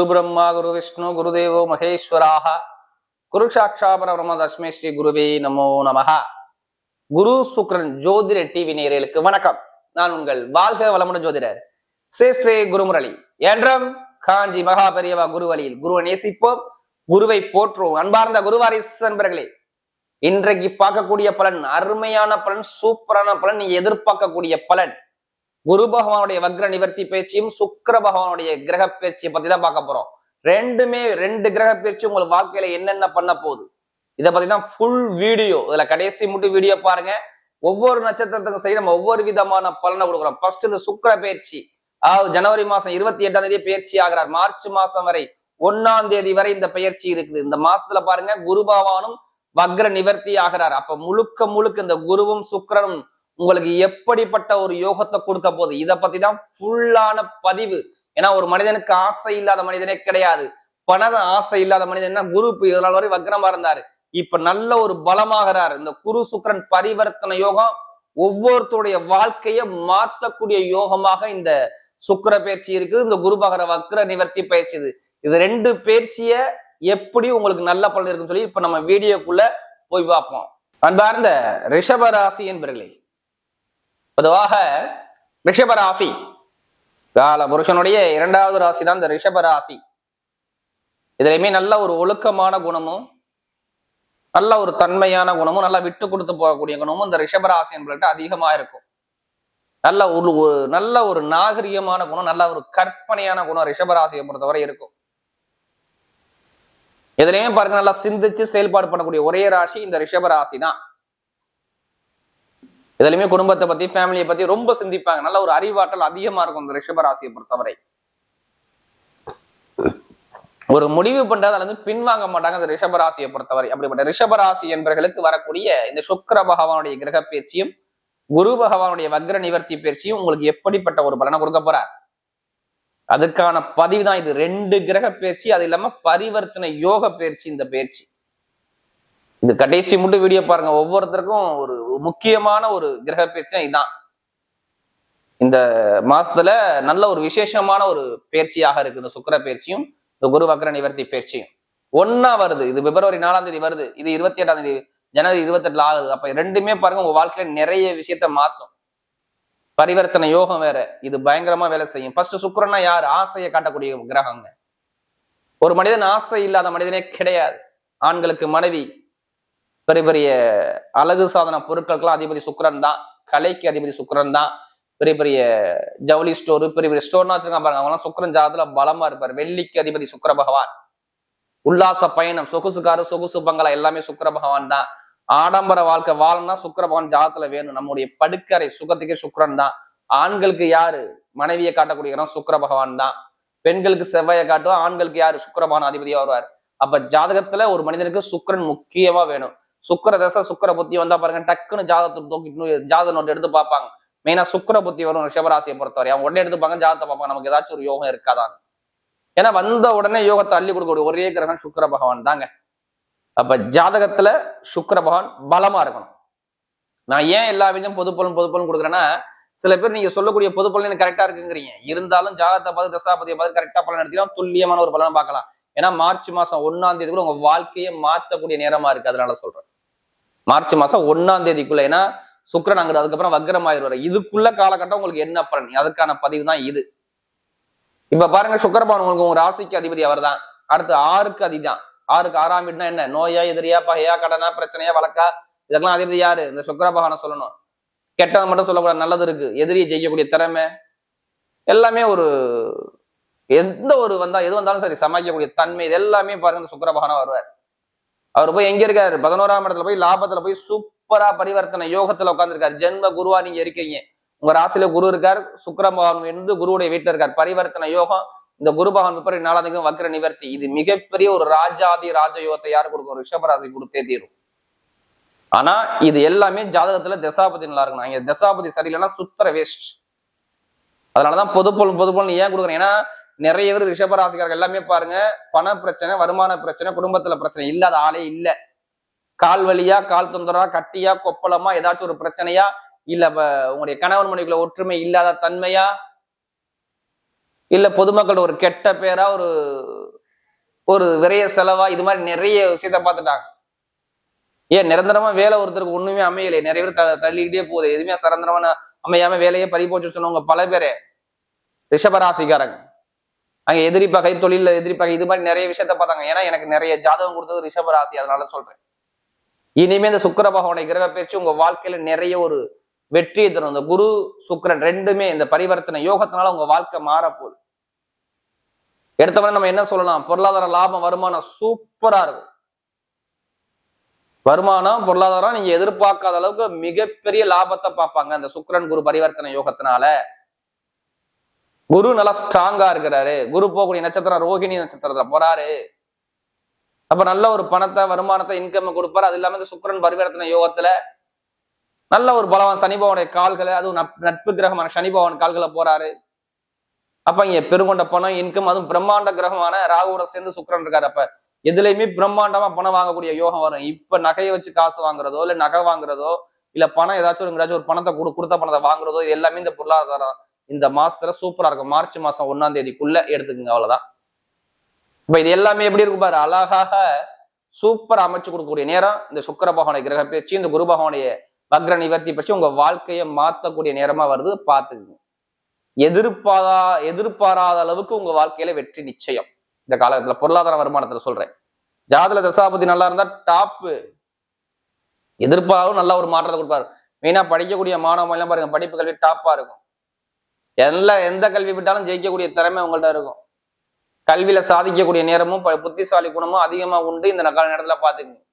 குரு பிரம்மா குரு விஷ்ணு குருதேவோ மகேஸ்வராக குரு சாட்சா தஸ்மே ஸ்ரீ குருவே நமோ நமக குரு சுக்ரன் ஜோதிட டிவி நேயர்களுக்கு வணக்கம். நான் உங்கள் வாழ்க வளமுடன் ஜோதிடர் ஸ்ரீ ஸ்ரீ குருமுரளி. என்றும் காஞ்சி மகா பெரியவா குரு வழியில் குருவை நேசிப்போம். குருவை போற்றுவோம். அன்பார்ந்த குருவாரிஸ் அன்பர்களே இன்றைக்கு பார்க்கக்கூடிய பலன் அருமையான பலன் சூப்பரான பலன் நீங்க எதிர்பார்க்கக்கூடிய பலன். குரு பகவானுடைய வக்ர நிவர்த்தி பயிற்சியும் சுக்கர பகவானுடைய கிரக பயிற்சியை பத்தி தான் பார்க்க போறோம். ரெண்டுமே ரெண்டு கிரக பயிற்சி உங்களுக்கு வாழ்க்கையில என்னென்ன பண்ண போகுது? இதை பத்தி தான் ஃபுல் வீடியோ இதுல கடைசி மட்டும் வீடியோ பாருங்க. ஒவ்வொரு நட்சத்திரத்துக்கும் சரி நம்ம ஒவ்வொரு விதமான பலனை கொடுக்குறோம். ஃபர்ஸ்ட் இந்த சுக்கிர பயிற்சி அதாவது ஜனவரி மாசம் இருபத்தி எட்டாம் தேதி பயிற்சி ஆகிறார். மார்ச் மாசம் வரை ஒன்னாம் தேதி வரை இந்த பயிற்சி இருக்குது. இந்த மாசத்துல பாருங்க குரு பகவானும் வக்ர நிவர்த்தி ஆகிறார். அப்ப முழுக்க முழுக்க இந்த குருவும் சுக்கிரனும் உங்களுக்கு எப்படிப்பட்ட ஒரு யோகத்தை கொடுக்க போகுது? இதை பத்தி தான் ஃபுல்லான பதிவு. ஏன்னா ஒரு மனிதனுக்கு ஆசை இல்லாத மனிதனே கிடையாது. பணத ஆசை இல்லாத மனிதன் குரு இப்ப இதனால் வரை வக்ரமா இருந்தாரு. இப்ப நல்ல ஒரு பலமாகிறார். இந்த குரு சுக்கரன் பரிவர்த்தனை யோகம் ஒவ்வொருத்தருடைய வாழ்க்கையை மாற்றக்கூடிய யோகமாக இந்த சுக்கர பயிற்சி இருக்குது இந்த குரு பகர வக்ர நிவர்த்தி பயிற்சி இது இது ரெண்டு பயிற்சிய எப்படி உங்களுக்கு நல்ல பலன் இருக்குன்னு சொல்லி இப்ப நம்ம வீடியோக்குள்ள போய் பார்ப்போம். அன்பார்ந்த ரிஷபராசி என்பர்களே பொதுவாக ரிஷப ராசி. கால புருஷனுடைய இரண்டாவது ராசி தான் இந்த ரிஷப ராசி. நல்ல ஒரு ஒழுக்கமான குணமும் நல்ல ஒரு தன்மையான குணமும் நல்லா விட்டு கொடுத்து போகக்கூடிய குணமும் இந்த ரிஷப ராசி என்பவர்கள்ட்ட அதிகமா இருக்கும். நல்ல ஒரு ஒரு நல்ல ஒரு நாகரிகமான குணம் நல்ல ஒரு கற்பனையான குணம் ரிஷபராசியை பொறுத்தவரை இருக்கும். எதுலையுமே பாருங்க நல்லா சிந்திச்சு செயல்பாடு பண்ணக்கூடிய ஒரே ராசி இந்த ரிஷபராசி தான் இதுலயுமே குடும்பத்தை பத்தி ஃபேமிலியை பத்தி ரொம்ப சிந்திப்பாங்க. நல்ல ஒரு அறிவாற்றல் அதிகமா இருக்கும் இந்த ரிஷபராசியை பொறுத்தவரை. ஒரு முடிவு பண்றது அதுல பின்வாங்க மாட்டாங்க இந்த ரிஷபராசியை பொறுத்தவரை. அப்படிப்பட்ட ரிஷபராசி என்பவர்களுக்கு வரக்கூடிய இந்த சுக்கர பகவானுடைய கிரக பயிற்சியும் குரு பகவானுடைய வக்ர நிவர்த்தி பயிற்சியும் உங்களுக்கு எப்படிப்பட்ட ஒரு பலனை கொடுக்க போறார்? அதுக்கான பதிவு தான் இது. ரெண்டு கிரக பயிற்சி அது இல்லாம பரிவர்த்தனை யோக பயிற்சி இந்த பயிற்சி. இது கடைசி மட்டும் வீடியோ பாருங்க. ஒவ்வொருத்தருக்கும் ஒரு முக்கியமான ஒரு கிரக பயிற்சி இதுதான் இந்த மாசத்துல நல்ல ஒரு விசேஷமான ஒரு பயிற்சியாக இருக்கு இந்த சுக்கர பயிற்சியும் இந்த குரு வக்ர நிவர்த்தி பயிற்சியும். ஒன்னா வருது. இது பிப்ரவரி நாலாம் தேதி வருது. இது இருபத்தி எட்டாம் தேதி ஜனவரி இருபத்தி எட்டுல ஆகுது. அப்ப ரெண்டுமே பாருங்க உங்க வாழ்க்கையில நிறைய விஷயத்த மாத்தும். பரிவர்த்தனை யோகம் வேற. இது பயங்கரமா வேலை செய்யும். ஃபர்ஸ்ட் சுக்கரன்னா யார்? ஆசையை காட்டக்கூடிய கிரகங்க. ஒரு மனிதன் ஆசை இல்லாத மனிதனே கிடையாது. ஆண்களுக்கு மனைவி பெரிய பெரிய அழகு சாதன பொருட்களுக்கெல்லாம் அதிபதி சுக்கரன் தான். கலைக்கு அதிபதி சுக்கரன் தான். பெரிய பெரிய ஜவுளி ஸ்டோரு பெரிய பெரிய ஸ்டோர்னா வச்சிருக்காங்க பாருங்க. அவங்கலாம் சுக்கரன் ஜாதத்துல பலமா இருப்பார். வெள்ளிக்கு அதிபதி சுக்கர பகவான். உல்லாச பயணம் சொகுசுக்காரு சொகுசு பங்களா எல்லாமே சுக்கர பகவான் தான். ஆடம்பர வாழ்க்கை வாழணும்னா சுக்கர பகவான் ஜாதத்துல வேணும். நம்முடைய படுக்கறை சுகத்துக்கே சுக்கரன் தான். ஆண்களுக்கு யாரு மனைவியை காட்டக்கூடிய இடம் சுக்கர பகவான் தான். பெண்களுக்கு செவ்வாயை காட்டும் ஆண்களுக்கு யாரு சுக்கர பகவான் அதிபதியா வருவார். அப்ப ஜாதகத்துல ஒரு மனிதனுக்கு சுக்கரன் முக்கியமா வேணும். சுக்கர தசை சுக்கர புத்தி வந்தா பாருங்க டக்குன்னு ஜாதகத்தை தூக்கி ஜாதக நோட்டு எடுத்து பார்ப்பாங்க. மெயினா சுக்கர புத்தி வரும் ரிஷபராசியை பொறுத்தவரை. அவங்க உடனே எடுத்துப்பாங்க ஜாதகத்தை பார்ப்பாங்க. நமக்கு ஏதாச்சும் ஒரு யோகம் இருக்காதான் ஏன்னா வந்த உடனே யோகத்தை அள்ளி கொடுக்கக்கூடிய ஒரே கிரகம் சுக்கர பகவான் தாங்க. அப்ப ஜாதகத்துல சுக்கர பகவான் பலமா இருக்கணும். நான் ஏன் எல்லா விஷயம் பொது பலன் பொது பலன் கொடுக்குறேன்னா சில பேர் நீங்க சொல்லக்கூடிய பொது பலன் கரெக்டா இருக்குங்கிறீங்க. இருந்தாலும் ஜாதகத்தை பார்த்து தசாபதியை பார்த்து கரெக்டா பலன் எடுத்தீங்கன்னா துல்லியமான ஒரு பலனை பார்க்கலாம். ஏன்னா மார்ச் மாசம் ஒன்னாம் தேதி கூட உங்க வாழ்க்கையை மாத்தக்கூடிய நேரமா இருக்கு அதனால சொல்றேன். மார்ச் மாசம் ஒன்னாம் தேதிக்குள்ள ஏன்னா சுக்கரன் அங்க அதுக்கப்புறம் வக்ரம் ஆயிடுவாரு இதுக்குள்ள காலகட்டம் உங்களுக்கு என்ன பலன்? அதுக்கான பதிவு தான் இது. இப்ப பாருங்க சுக்கரபான் உங்களுக்கு உங்க ராசிக்கு அதிபதி அவர் தான் அடுத்து ஆறுக்கு அதிதான் ஆறுக்கு ஆறாம் வீடுனா என்ன? நோயா எதிரியா பகையா கடனா பிரச்சனையா வழக்கா? இதெல்லாம் அதிபதி யாரு? இந்த சுக்கரபகவான சொல்லணும். கெட்டது மட்டும் சொல்லக்கூடாது நல்லது இருக்கு. எதிரியை ஜெயிக்கக்கூடிய திறமை. எல்லாமே ஒரு எந்த ஒரு வந்தா எது வந்தாலும் சரி சமாளிக்கக்கூடிய தன்மை இது எல்லாமே பாருங்க இந்த வருவார். அவர் போய் எங்க இருக்காரு? பதினோராம் இடத்துல போய் லாபத்துல போய் சூப்பரா பரிவர்த்தனை யோகத்துல உட்காந்துருக்காரு ஜென்ம குருவா நீங்க இருக்கீங்க. உங்க ராசியில குரு இருக்கார் சுக்கர என்று இருந்து குருவுடைய வீட்டுல இருக்கார். பரிவர்த்தனை யோகம் இந்த குரு பகவான் பிப்ரவரி நாலாவது வக்ர நிவர்த்தி. இது மிகப்பெரிய ஒரு ராஜாதி ராஜ யோகத்தை யாரு கொடுக்கும்? ரிஷபராசி கொடுத்தே தீரும். ஆனா இது எல்லாமே ஜாதகத்துல தசாபதி நல்லா இருக்கணும். இங்க தசாபதி சரியில்லைன்னா சுத்தர வேஸ்ட் அதனாலதான் பொதுப்பொருள் பொதுப்பொருள் ஏன் கொடுக்குறேன்? ஏன்னா நிறைய பேர் ரிஷபராசிக்காரர்கள் எல்லாமே பாருங்க. பண பிரச்சனை வருமான பிரச்சனை குடும்பத்துல பிரச்சனை இல்லாத ஆளே இல்லை. கால் வழியா கால் தொந்தரா கட்டியா கொப்பளமா ஏதாச்சும் ஒரு பிரச்சனையா இல்ல உங்களுடைய கணவன் மனைவிக்குள்ள ஒற்றுமை இல்லாத தன்மையா இல்ல பொதுமக்கள் ஒரு கெட்ட பேரா ஒரு ஒரு விரைய செலவா இது மாதிரி நிறைய விஷயத்த பார்த்துட்டாங்க. ஏன் நிரந்தரமா வேலை ஒருத்தருக்கு ஒண்ணுமே அமையலை. நிறைய பேர் த- தள்ளிக்கிட்டே போகுது. எதுவுமே சரந்தரமான அமையாம வேலையே பறி போச்சு சொன்னவங்க பல பேரே. ரிஷபராசிக்காரங்க அங்கே எதிரி பகை தொழில எதிரி பகை இது மாதிரி நிறைய விஷயத்த பார்த்தாங்க. ஏன்னா எனக்கு நிறைய ஜாதகம் கொடுத்தது ரிஷபராசி அதனால சொல்றேன். இனிமே இந்த சுக்கிர பகவானை கிரக பேச்சு உங்க வாழ்க்கையில நிறைய ஒரு வெற்றியை தரும். இந்த குரு சுக்கிரன் ரெண்டுமே இந்த பரிவர்த்தனை யோகத்தினால உங்க வாழ்க்கை மாறப்போகுது. எடுத்தவொடனே நம்ம என்ன சொல்லலாம்? பொருளாதார லாபம் வருமானம் சூப்பரா இருக்கும். வருமானம் பொருளாதாரம் நீங்க எதிர்பார்க்காத அளவுக்கு மிகப்பெரிய லாபத்தை பார்ப்பாங்க. அந்த சுக்கிரன் குரு பரிவர்த்தனை யோகத்தினால குரு நல்லா ஸ்ட்ராங்கா இருக்கிறாரு. குரு போகக்கூடிய நட்சத்திரம் ரோஹிணி நட்சத்திரத்துல போறாரு. அப்ப நல்ல ஒரு பணத்தை வருமானத்தை இன்கம் கொடுப்பாரு. அது இல்லாம இந்த சுக்கரன் பரிவர்த்தனை யோகத்துல நல்ல ஒரு பலவான் சனிபவனுடைய கால்களை அதுவும் நட்பு- நட்பு கிரகமான சனிபவன் கால்களை போறாரு. அப்ப இங்க பெருங்கொண்ட பணம் இன்கம் அதுவும் பிரம்மாண்ட கிரகமான ராகுவோட சேர்ந்து சுக்கரன் இருக்காரு. அப்ப எதுலையுமே பிரம்மாண்டமா பணம் வாங்கக்கூடிய யோகம் வரும். இப்ப நகையை வச்சு காசு வாங்குறதோ இல்ல நகை வாங்குறதோ இல்ல பணம் ஏதாச்சும் ஒரு ஒரு பணத்தை கொடு கொடுத்த பணத்தை வாங்குறதோ இது எல்லாமே இந்த பொருளாதாரம். இந்த மாசத்துல சூப்பரா இருக்கும். மார்ச் மாசம் ஒன்னாம் தேதிக்குள்ள எடுத்துக்கங்க அவ்வளவுதான். இப்ப இது எல்லாமே எப்படி இருக்கும் பாரு? அழகாக சூப்பர் அமைச்சு கொடுக்கக்கூடிய நேரம். இந்த சுக்கர பகவானை கிரக பேச்சு இந்த குரு பகவானுடைய வக்ர நிவர்த்தி பற்றி உங்க வாழ்க்கையை மாத்தக்கூடிய நேரமா வருது பார்த்துக்குங்க. எதிர்பாரா எதிர்பாராத அளவுக்கு உங்க வாழ்க்கையில வெற்றி நிச்சயம். இந்த காலகட்டத்துல பொருளாதார வருமானத்துல சொல்றேன். ஜாதல தசாபதி நல்லா இருந்தா டாப்பு எதிர்பாராவும் நல்ல ஒரு மாற்றத்தை கொடுப்பாரு. மெயினா படிக்கக்கூடிய மாணவ எல்லாம் பாருங்க படிப்பு கல்வி டாப்பா இருக்கும். எல்லா எந்த கல்வி விட்டாலும் ஜெயிக்கக்கூடிய திறமை உங்கள்ட்ட இருக்கும். கல்வியில சாதிக்கக்கூடிய நேரமும் ப- புத்திசாலி குணமும் அதிகமா உண்டு இந்த கால நேரத்துல பாத்துக்கங்க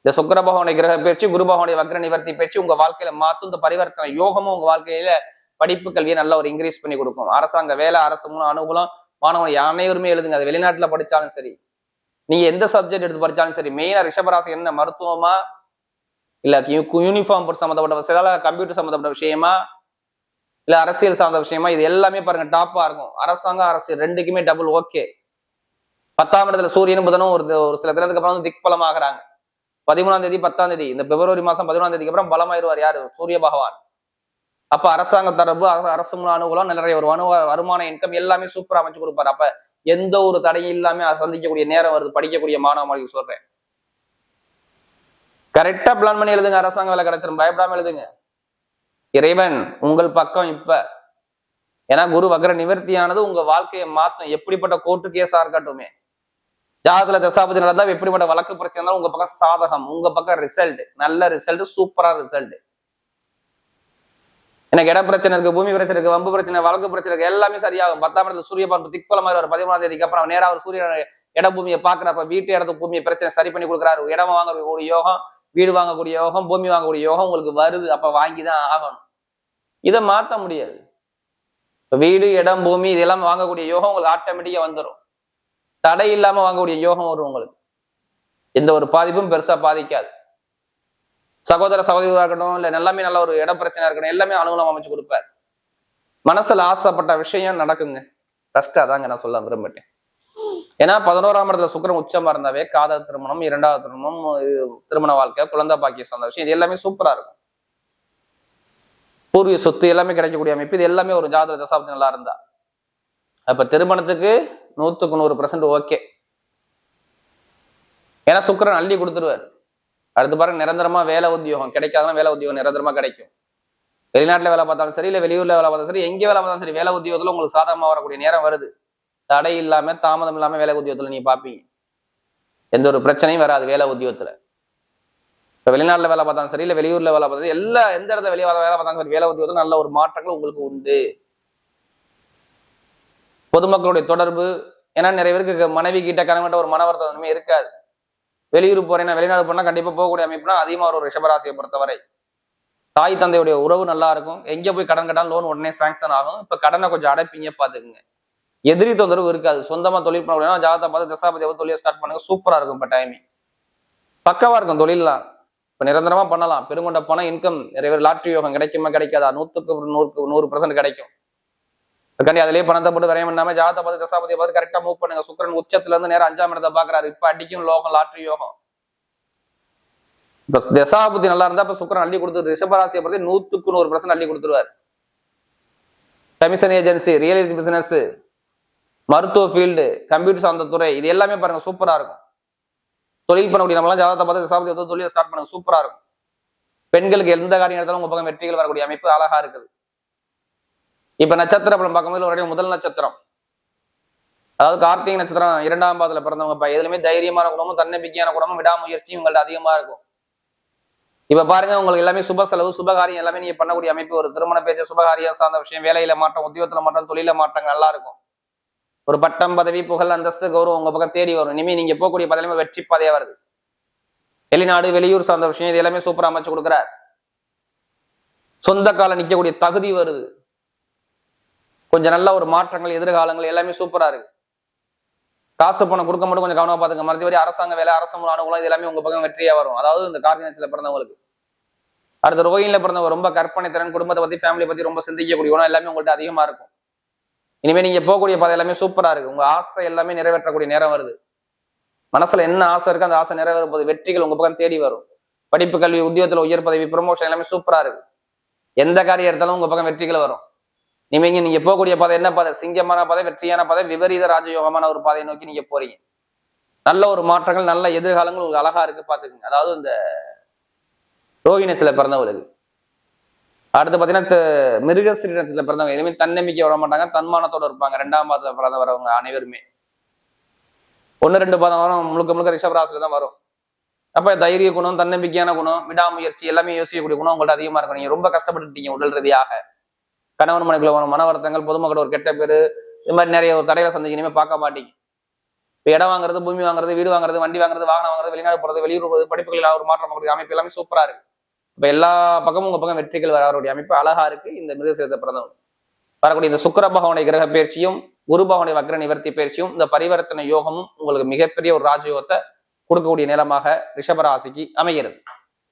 இந்த சுக்கர பகவானுடைய கிரக பேச்சு குரு பகவானுடைய வக்ர நிவர்த்தி பேச்சு உங்க வாழ்க்கையில மாத்தும் இந்த பரிவர்த்தனை யோகமும் உங்க வாழ்க்கையில படிப்பு கல்வியை நல்லா ஒரு இன்க்ரீஸ் பண்ணி கொடுக்கும். அரசாங்க வேலை அரசு மூலம் அனுகூலம் மாணவன் அனைவருமே எழுதுங்க. அது வெளிநாட்டுல படிச்சாலும் சரி. நீங்க எந்த சப்ஜெக்ட் எடுத்து படிச்சாலும் சரி மெயினா ரிஷபராசி என்ன? மருத்துவமா? இல்ல யூனிஃபார்ம் சம்மந்தப்பட்ட விஷயம்? கம்ப்யூட்டர் சம்மந்தப்பட்ட விஷயமா? இல்ல அரசியல் சார்ந்த விஷயமா இது எல்லாமே பாருங்க டாப்பா இருக்கும். அரசாங்கம் அரசியல் ரெண்டுக்குமே டபுள் ஓகே பத்தாம் இடத்துல சூரியன் புதனும் ஒரு ஒரு சில தினத்துக்கு அப்புறம் வந்து திக்பலம் ஆகுறாங்க பதிமூணாம் தேதி பத்தாம் தேதி இந்த பிப்ரவரி மாசம் பதினொன்றாம் தேதிக்கு அப்புறம் பலமாயிருவார் யாரு? சூரிய பகவான். அப்ப அரசாங்க தரப்பு அரசு அனுகூலம் நிறைய ஒரு அனு வருமான இன்கம் எல்லாமே சூப்பரா அமைச்சு கொடுப்பாரு. அப்ப எந்த ஒரு தடையும் இல்லாம சந்திக்கக்கூடிய நேரம் வருது. படிக்கக்கூடிய மாணவ மாணவிக்கு சொல்றேன். கரெக்டா பிளான் பண்ணி எழுதுங்க. அரசாங்க வேலை கிடைச்சிரும். பயப்படாம எழுதுங்க. இறைவன் உங்கள் பக்கம் இப்ப. ஏன்னா குரு வக்ர நிவர்த்தியானது உங்க வாழ்க்கையை மாத்தும். எப்படிப்பட்ட கோர்ட்டு கேஸா இருக்கட்டுமே. ஜாதத்துல தசாபதி நடந்தா எப்படிப்பட்ட வழக்கு பிரச்சனை இருந்தாலும் உங்க பக்கம் சாதகம் உங்க பக்கம் ரிசல்ட் நல்ல ரிசல்ட் சூப்பரா ரிசல்ட் எனக்கு இட பிரச்சனை இருக்கு பூமி பிரச்சனை இருக்கு வம்பு பிரச்சனை வழக்கு பிரச்சனை இருக்கு எல்லாமே சரியாகும். பத்தாம் இடத்துல சூரிய பார்த்து திக்பல மாதிரி ஒரு பதிமூணாம் தேதிக்கு அப்புறம் நேராக ஒரு சூரியன் இட பூமியை பாக்குறப்ப வீட்டு இடத்து பூமியை பிரச்சனை சரி பண்ணி கொடுக்குறாரு. இடம் வாங்கக்கூடிய யோகம் வீடு வாங்கக்கூடிய யோகம் பூமி வாங்கக்கூடிய யோகம் உங்களுக்கு வருது. அப்ப வாங்கிதான் ஆகணும். இதை மாற்ற முடியாது. இப்போ வீடு இடம் பூமி இதெல்லாம் வாங்கக்கூடிய யோகம் உங்களுக்கு ஆட்டோமேட்டிக்கா வந்துடும் தடை இல்லாம வாங்கக்கூடிய யோகம் வரும் உங்களுக்கு. எந்த ஒரு பாதிப்பும் பெருசா பாதிக்காது. சகோதர சகோதரிகளாக இருக்கட்டும் இல்லை எல்லாமே நல்ல ஒரு இட பிரச்சனை இருக்கட்டும் எல்லாமே அனுகூலம் அமைச்சு கொடுப்பார். மனசுல ஆசைப்பட்ட விஷயம் நடக்குங்க. ஃபர்ஸ்ட் அதாங்க நான் சொல்ல விரும்பிட்டேன் ஏன்னா பதினோராம் இடத்துல சுக்கிரன் உச்சமா இருந்தாவே காதல் திருமணம் இரண்டாவது திருமணம் திருமண வாழ்க்கை குழந்தை பாக்கிய சார்ந்த விஷயம் இது எல்லாமே சூப்பரா இருக்கும். பூர்வீக சொத்து எல்லாமே கிடைக்கக்கூடிய அமைப்பு இது எல்லாமே ஒரு ஜாதக தசாப்தி நல்லா இருந்தா. அப்ப திருமணத்துக்கு நூத்துக்கு நூறு பர்சன்ட் ஓகே ஏன்னா சுக்கிரன் அள்ளி கொடுத்துருவார். அடுத்து பாருங்க நிரந்தரமா வேலை உத்தியோகம் கிடைக்காதனா வேலை உத்தியோகம் நிரந்தரமா கிடைக்கும். வெளிநாட்டுல வேலை பார்த்தாலும் சரி இல்ல வெளியூர்ல வேலை பார்த்தாலும் சரி எங்க வேலை பார்த்தாலும் சரி வேலை உத்தியோகத்துல உங்களுக்கு சாதகமா வரக்கூடிய நேரம் வருது. தடை இல்லாம தாமதம் இல்லாம வேலை உத்தியோகத்துல நீங்க பாப்பீங்க. எந்த ஒரு பிரச்சனையும் வராது வேலை உத்தியோகத்துல. இப்ப வெளிநாட்டுல வேலை பார்த்தாலும் சரி இல்ல வெளியூர்ல வேலை பார்த்தாலும் எல்லா எந்த இடத்துல வெளியே வேலை பார்த்தாலும் சரி வேலை உத்தியோகத்துல நல்ல ஒரு மாற்றங்கள் உங்களுக்கு உண்டு. பொதுமக்களுடைய தொடர்பு ஏன்னா நிறைய பேருக்கு மனைவி கிட்ட கணவன்கிட்ட ஒரு மன வருத்தம் இருக்காது. வெளியூர் போறேன்னா வெளிநாடு போனா கண்டிப்பா போகக்கூடிய அமைப்புனா அதிகமா ஒரு ரிஷபராசியை பொறுத்தவரை. தாய் தந்தையுடைய உறவு நல்லா இருக்கும். எங்க போய் கடன் கட்டாலும் லோன் உடனே சாங்ஷன் ஆகும். இப்ப கடனை கொஞ்சம் அடைப்பீங்க பாத்துக்குங்க எதிரி தொந்தரவு இருக்காது சொந்தமா தொழில் பண்ண முடியும் ஜாதகத்தை பார்த்து தசாபதி தொழிலை ஸ்டார்ட் பண்ணுங்க. சூப்பரா இருக்கும் இப்போ டைமிங் பக்கவா இருக்கும் தொழில்லாம். இப்போ நிரந்தரமா பண்ணலாம். பெருங்கொண்ட பணம் இன்கம் நிறைய பேர் லாட்ரி யோகம் கிடைக்குமா கிடைக்காதா? நூற்றுக்கு நூறுக்கு நூறு பர்சன்ட் கிடைக்கும். அதுக்காண்டி அதிலேயே பணத்தை போட்டு விரையம் பண்ணாம ஜாதகத்தை பார்த்து தசாபதியை பார்த்து கரெக்டா மூவ் பண்ணுங்க. சுக்கரன் உச்சத்துல இருந்து நேரம் அஞ்சாம் இடத்தை பாக்குறாரு இப்ப அடிக்கும் லோகம் லாட்ரி யோகம். இப்ப தசாபதி நல்லா இருந்தா இப்ப சுக்கிரன் அள்ளி கொடுத்து ரிஷபராசியை பொறுத்து நூத்துக்கு நூறு பர்சன்ட் அள்ளி கொடுத்துருவாரு. Commission agency real estate business மருத்துவ ஃபீல்டு கம்ப்யூட்டர் சார்ந்த துறை இது எல்லாமே பாருங்க சூப்பரா இருக்கும். தொழில் பண்ணக்கூடிய நம்மளாம் ஜாதகத்தை பார்த்து சாப்பிட்டு எடுத்து தொழிலை ஸ்டார்ட் பண்ணுங்க சூப்பரா இருக்கும். பெண்களுக்கு எந்த காரியம் எடுத்தாலும் உங்க பக்கம் வெற்றிகள் வரக்கூடிய அமைப்பு அழகா இருக்குது. இப்ப நட்சத்திர படம் பார்க்கும்போது ஒரு முதல் நட்சத்திரம். அதாவது கார்த்திகை நட்சத்திரம் இரண்டாம் பாதத்துல பிறந்தவங்க. இப்ப தைரியமான குணமும் தன்னம்பிக்கையான குணமும் விடாமுயற்சியும் உங்கள்ட்ட அதிகமா இருக்கும். இப்ப பாருங்க உங்களுக்கு எல்லாமே சுப செலவு சுபகாரியம் எல்லாமே நீங்க பண்ணக்கூடிய அமைப்பு. ஒரு திருமண பேச்சு சுபகாரியம் சார்ந்த விஷயம் வேலையில மாற்றம் உத்தியோகத்துல மாற்றம் தொழில மாற்றம் நல்லா இருக்கும். ஒரு பட்டம் பதவி புகழ் அந்தஸ்து கௌரவம் உங்க பக்கம் தேடி வரும். இனிமே நீங்க போகக்கூடிய பதவியுமே வெற்றி பாதையா வருது. வெளிநாடு வெளியூர் சார்ந்த விஷயம் இது எல்லாமே சூப்பரா அமைச்சு கொடுக்குறார். சொந்த கால நிற்கக்கூடிய தகுதி வருது. கொஞ்சம் நல்ல ஒரு மாற்றங்கள் எதிர்காலங்கள் எல்லாமே சூப்பரா இருக்கு. காசு பணம் கொடுக்க மட்டும் கொஞ்சம் கவனமா பாத்துங்க மறுபடி அரசாங்க வேலை அரசு அனுகூலம் இது எல்லாமே உங்க பக்கம் வெற்றியா வரும். அதாவது இந்த கார்டினேஷன்ல பிறந்தவங்களுக்கு. அடுத்த ரோகிணில பிறந்தவங்க ரொம்ப கற்பனை திறன் குடும்பத்தை பத்தி ஃபேமிலி பத்தி ரொம்ப சிந்திக்கக்கூடிய குணம் எல்லாமே உங்கள்ட்ட அதிகமா இருக்கும். இனிமேல் நீங்கள் போகக்கூடிய பாதை எல்லாமே சூப்பராக இருக்கு. உங்க ஆசை எல்லாமே நிறைவேற்றக்கூடிய நேரம் வருது. மனசுல என்ன ஆசை இருக்கோ அந்த ஆசை நிறைவேறும் போது வெற்றிகள் உங்கள் பக்கம் தேடி வரும். படிப்பு கல்வி உத்தியோகத்தில் உயர் பதவி ப்ரொமோஷன் எல்லாமே சூப்பராக இருக்கு. எந்த காரியம் எடுத்தாலும் உங்க பக்கம் வெற்றிகள் வரும். நீங்க நீங்க போகக்கூடிய பாதை என்ன பாதை? சிங்கமான பாதை வெற்றியான பாதை விபரீத ராஜயோகமான ஒரு பாதையை நோக்கி நீங்க போறீங்க. நல்ல ஒரு மாற்றங்கள் நல்ல எதிர்காலங்கள் உங்களுக்கு அழகா இருக்கு பாத்துக்கங்க அதாவது இந்த ரோகிணத்துல பிறந்தவங்களுக்கு அடுத்து பாத்தீங்கன்னா மிருகஸ்ரீரத்தில் பிறந்தவங்க எதுவுமே தன்னம்பிக்கை வர மாட்டாங்க தன்மானத்தோட இருப்பாங்க. ரெண்டாம் பிறந்த பிறந்தவரவங்க அனைவருமே. ஒன்னு ரெண்டு பாதம் வரும். முழுக்க முழுக்க ரிஷபராசில தான் வரும். அப்போ தைரிய குணம் தன்னம்பிக்கையான குணம் விடாமுயற்சி எல்லாமே யோசிக்கக்கூடிய குணம் உங்கள்ட்ட அதிகமா இருக்கும். நீங்கள் ரொம்ப கஷ்டப்பட்டுட்டீங்க உடல் ரீதியாக. கணவன் மனைக்குள்ள வரும் மன வருத்தங்கள் ஒரு கெட்ட பேரு இது மாதிரி நிறைய ஒரு தடைகளை சந்திக்க இனிமேல் பார்க்க மாட்டீங்க. இப்போ இடம் வாங்குறது பூமி வாங்குறது வீடு வாங்குறது வண்டி வாங்குறது வாகனம் வாங்குறது வெளிநாடு போறது வெளியூர் போகிறது படிப்புகளில் ஒரு மாற்றம் அமைப்பு எல்லாமே சூப்பரா இருக்கு. இப்ப எல்லா பக்கமும் உங்க பக்கம் வெற்றிகள் வரவருடைய அமைப்பு அழகா இருக்கு. இந்த மிருகசீரத்தை பிறந்தவங்க. வரக்கூடிய இந்த சுக்கர பகவானுடைய கிரக பயிற்சியும் குரு பகவானுடைய வக்ர நிவர்த்தி பயிற்சியும் இந்த பரிவர்த்தனை யோகமும் உங்களுக்கு மிகப்பெரிய ஒரு ராஜயோகத்தை கொடுக்கக்கூடிய நிலமாக ரிஷபராசிக்கு அமைகிறது.